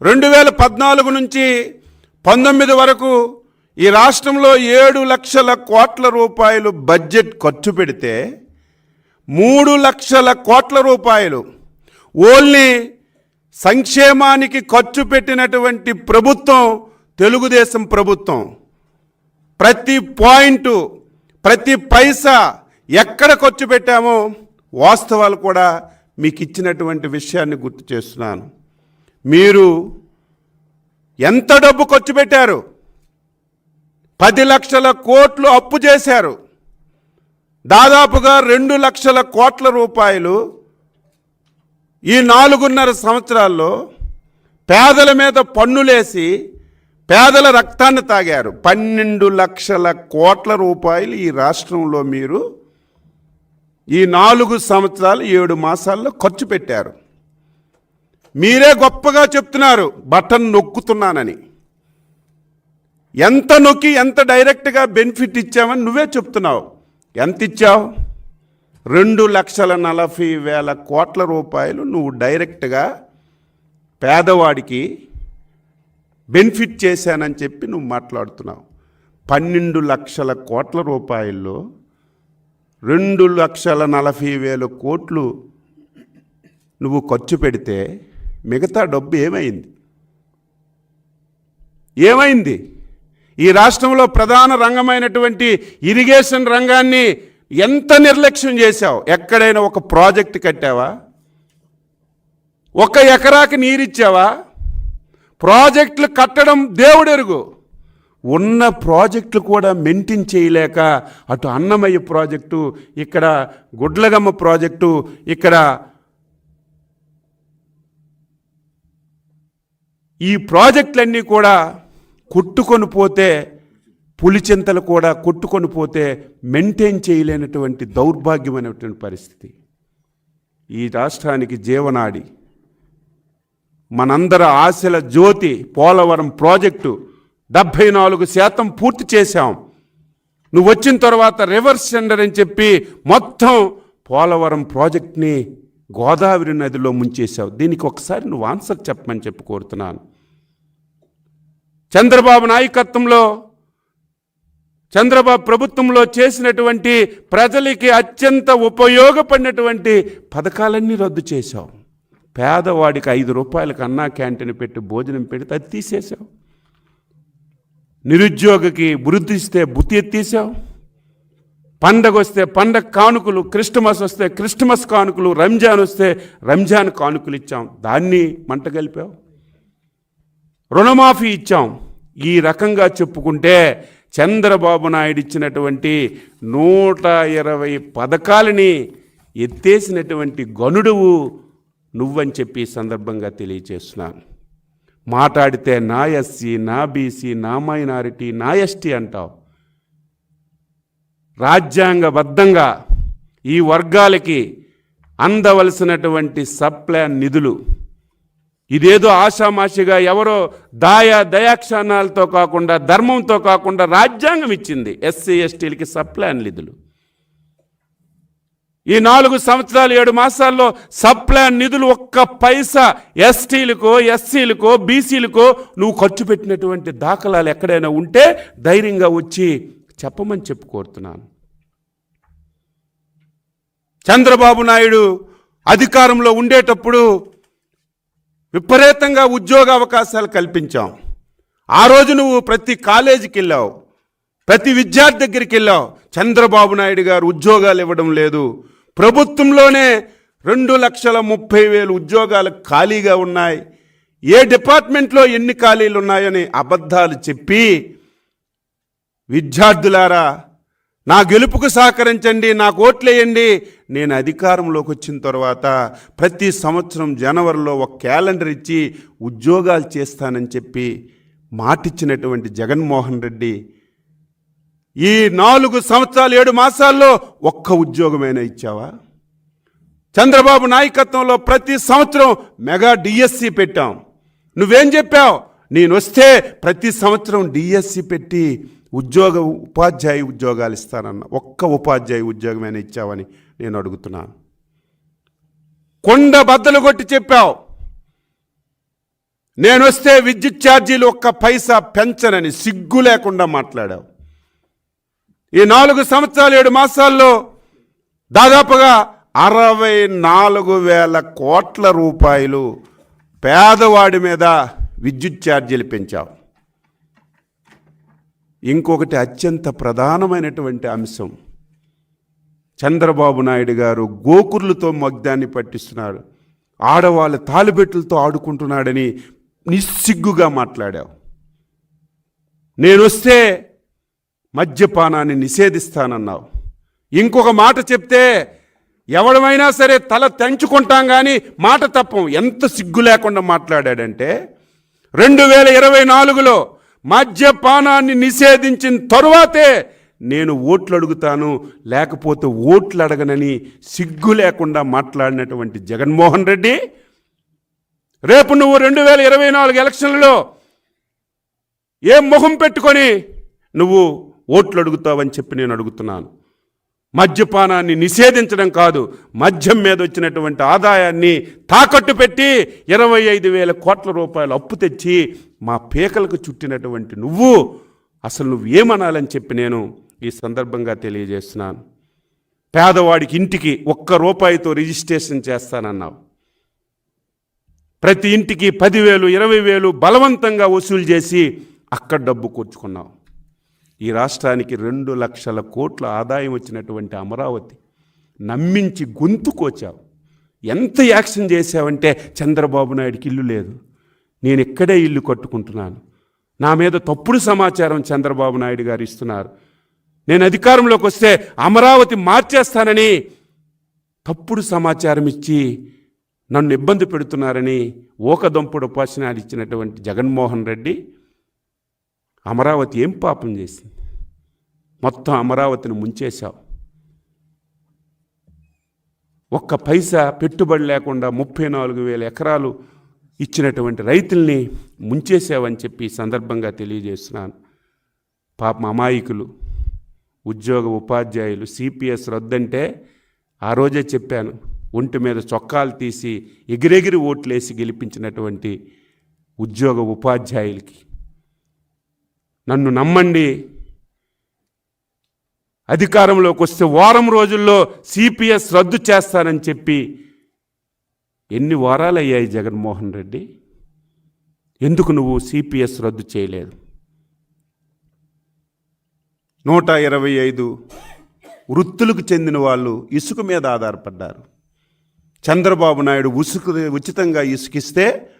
రెండు వేల పద్నాలుగు నుంచి పంతొమ్మిది వరకు ఈ రాష్ట్రంలో ఏడు లక్షల కోట్ల రూపాయలు బడ్జెట్ ఖర్చు పెడితే మూడు లక్షల కోట్ల రూపాయలు ఓన్లీ సంక్షేమానికి ఖర్చు పెట్టినటువంటి ప్రభుత్వం తెలుగుదేశం ప్రభుత్వం. ప్రతి పాయింటు ప్రతి పైసా ఎక్కడ ఖర్చు పెట్టామో వాస్తవాలు కూడా మీకు ఇచ్చినటువంటి విషయాన్ని గుర్తు చేస్తున్నాను. మీరు ఎంత డబ్బు ఖర్చు పెట్టారు? పది లక్షల కోట్లు అప్పు చేశారు. దాదాపుగా రెండు లక్షల కోట్ల రూపాయలు ఈ నాలుగున్నర సంవత్సరాల్లో పేదల మీద పన్నులేసి పేదల రక్తాన్ని తాగారు. పన్నెండు లక్షల కోట్ల రూపాయలు ఈ రాష్ట్రంలో మీరు ఈ నాలుగు సంవత్సరాలు ఏడు మాసాల్లో ఖర్చు పెట్టారు. మీరే గొప్పగా చెప్తున్నారు బటన్ నొక్కుతున్నానని. ఎంత నొక్కి ఎంత డైరెక్ట్గా బెనిఫిట్ ఇచ్చామని నువ్వే చెప్తున్నావు. ఎంత ఇచ్చావు? రెండు లక్షల నలభై వేల కోట్ల రూపాయలు నువ్వు డైరెక్ట్గా పేదవాడికి బెనిఫిట్ చేశానని చెప్పి నువ్వు మాట్లాడుతున్నావు. పన్నెండు లక్షల కోట్ల రూపాయల్లో రెండు లక్షల నలభై వేల కోట్లు నువ్వు ఖర్చు పెడితే మిగతా డబ్బు ఏమైంది? ఏమైంది? ఈ రాష్ట్రంలో ప్రధాన రంగమైనటువంటి ఇరిగేషన్ రంగాన్ని ఎంత నిర్లక్ష్యం చేశావు? ఎక్కడైనా ఒక ప్రాజెక్ట్ కట్టావా? ఒక ఎకరాకి నీరిచ్చావా? ప్రాజెక్టులు కట్టడం దేవుడెరుగు. ఉన్న ప్రాజెక్టులు కూడా మెయింటైన్ చేయలేక అటు అన్నమయ్య ప్రాజెక్టు ఇక్కడ గుడ్లగమ్మ ప్రాజెక్టు ఇక్కడ ఈ ప్రాజెక్టులన్నీ కూడా కొట్టుకొని పోతే పులిచింతలు కూడా కొట్టుకొని పోతే మెయింటైన్ చేయలేనటువంటి దౌర్భాగ్యమైనటువంటి పరిస్థితి. ఈ రాష్ట్రానికి జీవనాడి మనందర ఆశల జ్యోతి పోలవరం ప్రాజెక్టు డెబ్భై నాలుగు శాతం పూర్తి చేశాం. నువ్వు వచ్చిన తర్వాత రివర్స్ టెండర్ అని చెప్పి మొత్తం పోలవరం ప్రాజెక్ట్ని గోదావరి నదిలో ముంచేశావు. దీనికి ఒకసారి నువ్వు ఆన్సర్ చెప్పమని చెప్పి కోరుతున్నాను. చంద్రబాబు నాయకత్వంలో చంద్రబాబు ప్రభుత్వంలో చేసినటువంటి ప్రజలకి అత్యంత ఉపయోగపడినటువంటి పథకాలన్నీ రద్దు చేశావు పేదవాడికి ఐదు రూపాయలకు అన్నా క్యాంటీన్ పెట్టి భోజనం పెడితే అది తీసేశావు నిరుద్యోగికి వృద్ధి ఇస్తే బుద్ధి ఎత్తేసావు పండగ వస్తే పండగ కానుకలు క్రిస్టమస్ వస్తే క్రిస్టమస్ కానుకలు రంజాన్ వస్తే రంజాన్ కానుకలు ఇచ్చాం. దాన్ని మంట కలిపావు రుణమాఫీ ఇచ్చాం. ఈ రకంగా చెప్పుకుంటే చంద్రబాబు నాయుడు ఇచ్చినటువంటి నూట ఇరవై పథకాలని ఎత్తేసినటువంటి గనుడువు నువ్వని చెప్పి సందర్భంగా తెలియచేస్తున్నాను మాట్లాడితే నా ఎస్సీ నా బీసీ నా మైనారిటీ నా ఎస్టీ అంటావు. రాజ్యాంగబద్ధంగా ఈ వర్గాలకి అందవలసినటువంటి సప్లాన్ నిధులు ఇదేదో ఆషామాషిగా ఎవరో దాయ దయాక్షాణాలతో కాకుండా ధర్మంతో కాకుండా రాజ్యాంగం ఇచ్చింది. ఎస్సీ ఎస్టీలకి సప్లాన్ నిధులు. ఈ నాలుగు సంవత్సరాలు ఏడు మాసాల్లో సప్లాన్ నిధులు ఒక్క పైసా ఎస్టీలకో ఎస్సీలకో బీసీలకో నువ్వు ఖర్చు పెట్టినటువంటి దాఖలాలు ఎక్కడైనా ఉంటే ధైర్యంగా వచ్చి చెప్పమని చెప్పు కోరుతున్నాను. చంద్రబాబు నాయుడు అధికారంలో ఉండేటప్పుడు విపరీతంగా ఉద్యోగ అవకాశాలు కల్పించాం ఆ రోజు నువ్వు ప్రతి కాలేజీకి వెళ్ళావు ప్రతి విద్యార్థి దగ్గరికి వెళ్ళావు. చంద్రబాబు నాయుడు గారు ఉద్యోగాలు ఇవ్వడం లేదు. ప్రభుత్వంలోనే రెండు లక్షల ముప్పై వేలు ఉద్యోగాలు ఖాళీగా ఉన్నాయి. ఏ డిపార్ట్మెంట్లో ఎన్ని ఖాళీలు ఉన్నాయని అబద్ధాలు చెప్పి విద్యార్థులారా నా గెలుపుకు సహకరించండి నాకు ఓట్లేయండి. నేను అధికారంలోకి వచ్చిన తర్వాత ప్రతి సంవత్సరం జనవరిలో ఒక క్యాలెండర్ ఇచ్చి ఉద్యోగాలు చేస్తానని చెప్పి మాటిచ్చినటువంటి జగన్మోహన్ రెడ్డి ఈ నాలుగు సంవత్సరాలు ఏడు మాసాల్లో ఒక్క ఉద్యోగమైనా ఇచ్చావా? చంద్రబాబు నాయకత్వంలో ప్రతి సంవత్సరం మెగా డిఎస్సి పెట్టాం. నువ్వేం చెప్పావు? నేను వస్తే ప్రతి సంవత్సరం డిఎస్సి పెట్టి ఉద్యోగ ఉపాధ్యాయ ఉద్యోగాలు ఇస్తానన్న ఒక్క ఉపాధ్యాయ ఉద్యోగమైనా ఇచ్చావని నేను అడుగుతున్నాను. కొండ బద్దలు కొట్టి చెప్పావు. నేను వస్తే విద్యుత్ ఛార్జీలు ఒక్క పైసా పెంచనని సిగ్గు లేకుండా మాట్లాడావు. ఈ నాలుగు సంవత్సరాలు ఏడు మాసాల్లో దాదాపుగా అరవై నాలుగు వేల కోట్ల రూపాయలు పేదవాడి మీద విద్యుత్ ఛార్జీలు పెంచావు. ఇంకొకటి అత్యంత ప్రధానమైనటువంటి అంశం. చంద్రబాబు నాయుడు గారు గోకుర్లతో మగ్ధాన్ని పట్టిస్తున్నారు. ఆడవాళ్ళ తాలిబెట్లతో ఆడుకుంటున్నాడని నిస్సిగ్గుగా మాట్లాడావు. నేను వస్తే మద్యపానాన్ని నిషేధిస్తానన్నావు. ఇంకొక మాట చెప్తే ఎవడమైనా సరే తల తెంచుకుంటాం కానీ మాట తప్పం. ఎంత సిగ్గు లేకుండా మాట్లాడాడంటే రెండు వేల ఇరవై నాలుగులో మద్యపానాన్ని నిషేధించిన తరువాతే నేను ఓట్లు అడుగుతాను లేకపోతే ఓట్లు అడగనని సిగ్గు లేకుండా మాట్లాడినటువంటి జగన్మోహన్ రెడ్డి రేపు నువ్వు రెండు వేల ఇరవై నాలుగు ఎలక్షన్లలో ఏం మొహం పెట్టుకొని నువ్వు ఓట్లు అడుగుతావని చెప్పి నేను అడుగుతున్నాను. మద్యపానాన్ని నిషేధించడం కాదు మద్యం మీద వచ్చినటువంటి ఆదాయాన్ని తాకట్టు పెట్టి ఇరవై ఐదు వేల కోట్ల రూపాయలు అప్పు తెచ్చి మా పీకలకు చుట్టినటువంటి నువ్వు అసలు నువ్వు ఏమనాలని చెప్పి నేను ఈ సందర్భంగా తెలియజేస్తున్నాను. పేదవాడికి ఇంటికి ఒక్క రూపాయితో రిజిస్ట్రేషన్ చేస్తానన్నావు. ప్రతి ఇంటికి పదివేలు ఇరవై వేలు బలవంతంగా వసూలు చేసి అక్కడ డబ్బు కూర్చుకున్నావు. ఈ రాష్ట్రానికి రెండు లక్షల కోట్ల ఆదాయం వచ్చినటువంటి అమరావతి నమ్మించి గొంతు కోచావు. ఎంత యాక్షన్ చేశావంటే చంద్రబాబు నాయుడికి ఇల్లు లేదు. నేను ఇక్కడే ఇల్లు కట్టుకుంటున్నాను. నా మీద తప్పుడు సమాచారం చంద్రబాబు నాయుడు గారు ఇస్తున్నారు. నేను అధికారంలోకి వస్తే అమరావతి మార్చేస్తానని తప్పుడు సమాచారం ఇచ్చి నన్ను ఇబ్బంది పెడుతున్నారని ఓకదంపుడు ఉపాసనాలు ఇచ్చినటువంటి జగన్మోహన్ రెడ్డి అమరావతి ఏం పాపం చేసింది? మొత్తం అమరావతిని ముంచేశావు. ఒక్క పైసా పెట్టుబడి లేకుండా ముప్పై నాలుగు వేల ఎకరాలు ఇచ్చినటువంటి రైతుల్ని ముంచేసావని చెప్పి సందర్భంగా తెలియజేస్తున్నాను. పాపం అమాయకులు ఉద్యోగ ఉపాధ్యాయులు సిపిఎస్ రద్దంటే ఆ రోజే చెప్పాను ఒంటి మీద చొక్కాలు తీసి ఎగిరెగిరి ఓట్లేసి గెలిపించినటువంటి ఉద్యోగ ఉపాధ్యాయులకి. నన్ను నమ్మండి. అధికారంలోకి వస్తే వారం రోజుల్లో సిపిఎస్ రద్దు చేస్తానని చెప్పి ఎన్ని వారాలు అయ్యాయి జగన్మోహన్ రెడ్డి? ఎందుకు నువ్వు సిపిఎస్ రద్దు చేయలేదు? నూట ఇరవై ఐదు వృత్తులకు చెందిన వాళ్ళు ఇసుక మీద ఆధారపడ్డారు. చంద్రబాబు నాయుడు ఉసుకు ఉచితంగా ఇసుకిస్తే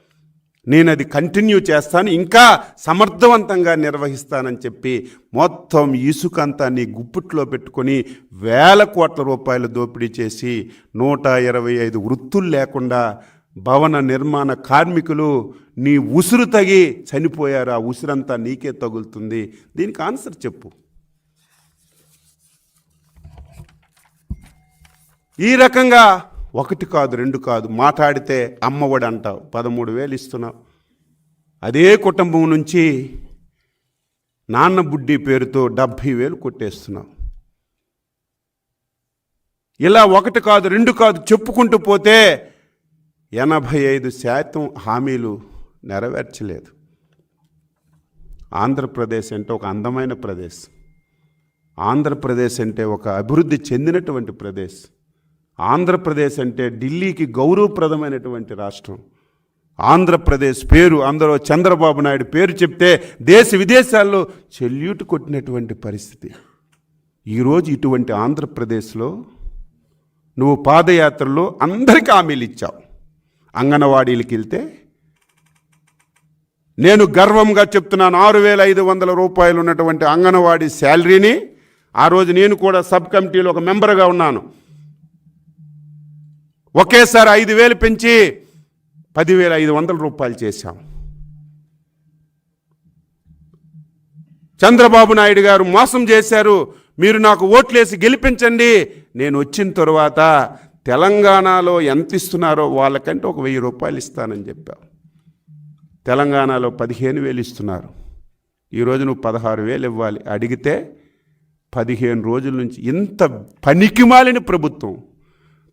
నేను అది కంటిన్యూ చేస్తాను ఇంకా సమర్థవంతంగా నిర్వహిస్తానని చెప్పి మొత్తం ఇసుకంతా నీ గుప్పిట్లో పెట్టుకొని వేల కోట్ల రూపాయలు దోపిడీ చేసి నూట ఇరవై ఐదు వృత్తులు లేకుండా భవన నిర్మాణ కార్మికులు నీ ఉసురు తగి చనిపోయారు. ఆ ఉసురంతా నీకే తగులుతుంది. దీనికి ఆన్సర్ చెప్పు. ఈ రకంగా ఒకటి కాదు రెండు కాదు మాట్లాడితే అమ్మఒడి అంటావు పదమూడు వేలు ఇస్తున్నావు. అదే కుటుంబం నుంచి నాన్న బుడ్డి పేరుతో డెబ్భై వేలు కొట్టేస్తున్నావు. ఇలా ఒకటి కాదు రెండు కాదు చెప్పుకుంటూ పోతే ఎనభై ఐదు శాతం హామీలు నెరవేర్చలేదు. ఆంధ్రప్రదేశ్ అంటే ఒక అందమైన ప్రదేశ్. ఆంధ్రప్రదేశ్ అంటే ఒక అభివృద్ధి చెందినటువంటి ప్రదేశ్. ఆంధ్రప్రదేశ్ అంటే ఢిల్లీకి గౌరవప్రదమైనటువంటి రాష్ట్రం. ఆంధ్రప్రదేశ్ పేరు అందరూ చంద్రబాబు నాయుడు పేరు చెప్తే దేశ విదేశాల్లో చెల్యూటు కొట్టినటువంటి పరిస్థితి. ఈరోజు ఇటువంటి ఆంధ్రప్రదేశ్లో నువ్వు పాదయాత్రలో అందరికీ హామీలు ఇచ్చావు. అంగన్వాడీలకి వెళ్తే నేను గర్వంగా చెప్తున్నాను ఆరు వేల ఐదు వందల రూపాయలు ఉన్నటువంటి అంగన్వాడీ శాలరీని. ఆ రోజు నేను కూడా సబ్ కమిటీలో ఒక మెంబర్గా ఉన్నాను. ఒకేసారి ఐదు వేలు పెంచి పదివేల ఐదు వందల రూపాయలు చేశాం. చంద్రబాబు నాయుడు గారు మోసం చేశారు. మీరు నాకు ఓట్లేసి గెలిపించండి. నేను వచ్చిన తరువాత తెలంగాణలో ఎంత ఇస్తున్నారో వాళ్ళకంటే ఒక వెయ్యి రూపాయలు ఇస్తానని చెప్పావు. తెలంగాణలో పదిహేను వేలు ఇస్తున్నారు. ఈరోజు నువ్వు పదహారు వేలు ఇవ్వాలి. అడిగితే పదిహేను రోజుల నుంచి ఇంత పనికిమాలిన ప్రభుత్వం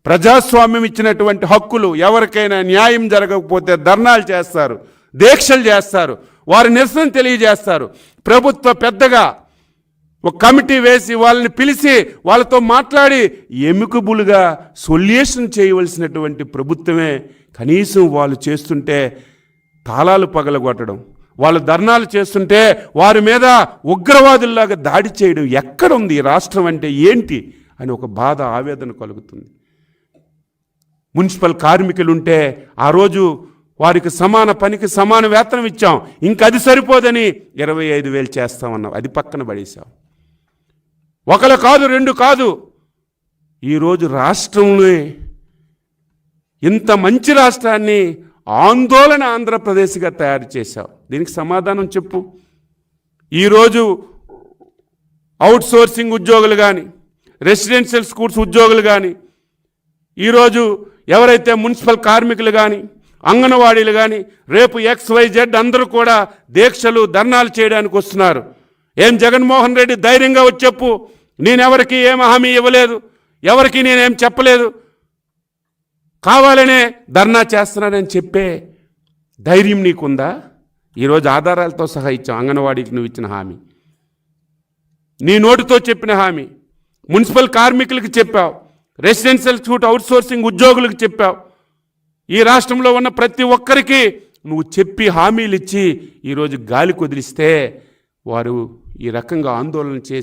ప్రజాస్వామ్యం ఇచ్చినటువంటి హక్కులు ఎవరికైనా న్యాయం జరగకపోతే ధర్నాలు చేస్తారు దీక్షలు చేస్తారు వారి నిరసన తెలియజేస్తారు. ప్రభుత్వ పెద్దగా ఒక కమిటీ వేసి వాళ్ళని పిలిచి వాళ్ళతో మాట్లాడి ఎముకబులుగా సొల్యూషన్ చేయవలసినటువంటి ప్రభుత్వమే కనీసం వాళ్ళు చేస్తుంటే తాళాలు పగలగొట్టడం వాళ్ళు ధర్నాలు చేస్తుంటే వారి మీద ఉగ్రవాదుల్లాగా దాడి చేయడం ఎక్కడ ఉంది? రాష్ట్రం అంటే ఏంటి? అని ఒక బాధ ఆవేదన కలుగుతుంది. మున్సిపల్ కార్మికులు ఉంటే ఆ రోజు వారికి సమాన పనికి సమాన వేతనం ఇచ్చాం. ఇంక అది సరిపోదని ఇరవై ఐదు వేలు చేస్తామన్నాం. అది పక్కన పడేసాం ఒకరు కాదు రెండు కాదు. ఈరోజు రాష్ట్రంలో ఇంత మంచి రాష్ట్రాన్ని ఆందోళన ఆంధ్రప్రదేశ్గా తయారు చేశావు. దీనికి సమాధానం చెప్పు. ఈరోజు అవుట్సోర్సింగ్ ఉద్యోగులు కానీ రెసిడెన్షియల్ స్కూల్స్ ఉద్యోగులు కానీ ఈరోజు ఎవరైతే మున్సిపల్ కార్మికులు కానీ అంగన్వాడీలు కానీ రేపు ఎక్స్ వై జెడ్ అందరూ కూడా దీక్షలు ధర్నాలు చేయడానికి వస్తున్నారు. ఏం జగన్మోహన్ రెడ్డి ధైర్యంగా వచ్చి చెప్పు నేనెవరికి ఏం హామీ ఇవ్వలేదు ఎవరికి నేనేం చెప్పలేదు. కావాలనే ధర్నా చేస్తున్నానని చెప్పే ధైర్యం నీకుందా? ఈరోజు ఆధారాలతో సహా ఇచ్చాం అంగన్వాడీకి నువ్వు ఇచ్చిన హామీ. నీ నోటితో చెప్పిన హామీ. మున్సిపల్ కార్మికులకి చెప్పావు. రెసిడెన్షియల్ స్కూట్ అవుట్సోర్సింగ్ ఉద్యోగులకు చెప్పావు. ఈ రాష్ట్రంలో ఉన్న ప్రతి ఒక్కరికి నువ్వు చెప్పి హామీలు ఇచ్చి ఈరోజు గాలి కుదిరిస్తే వారు ఈ రకంగా ఆందోళన చేసి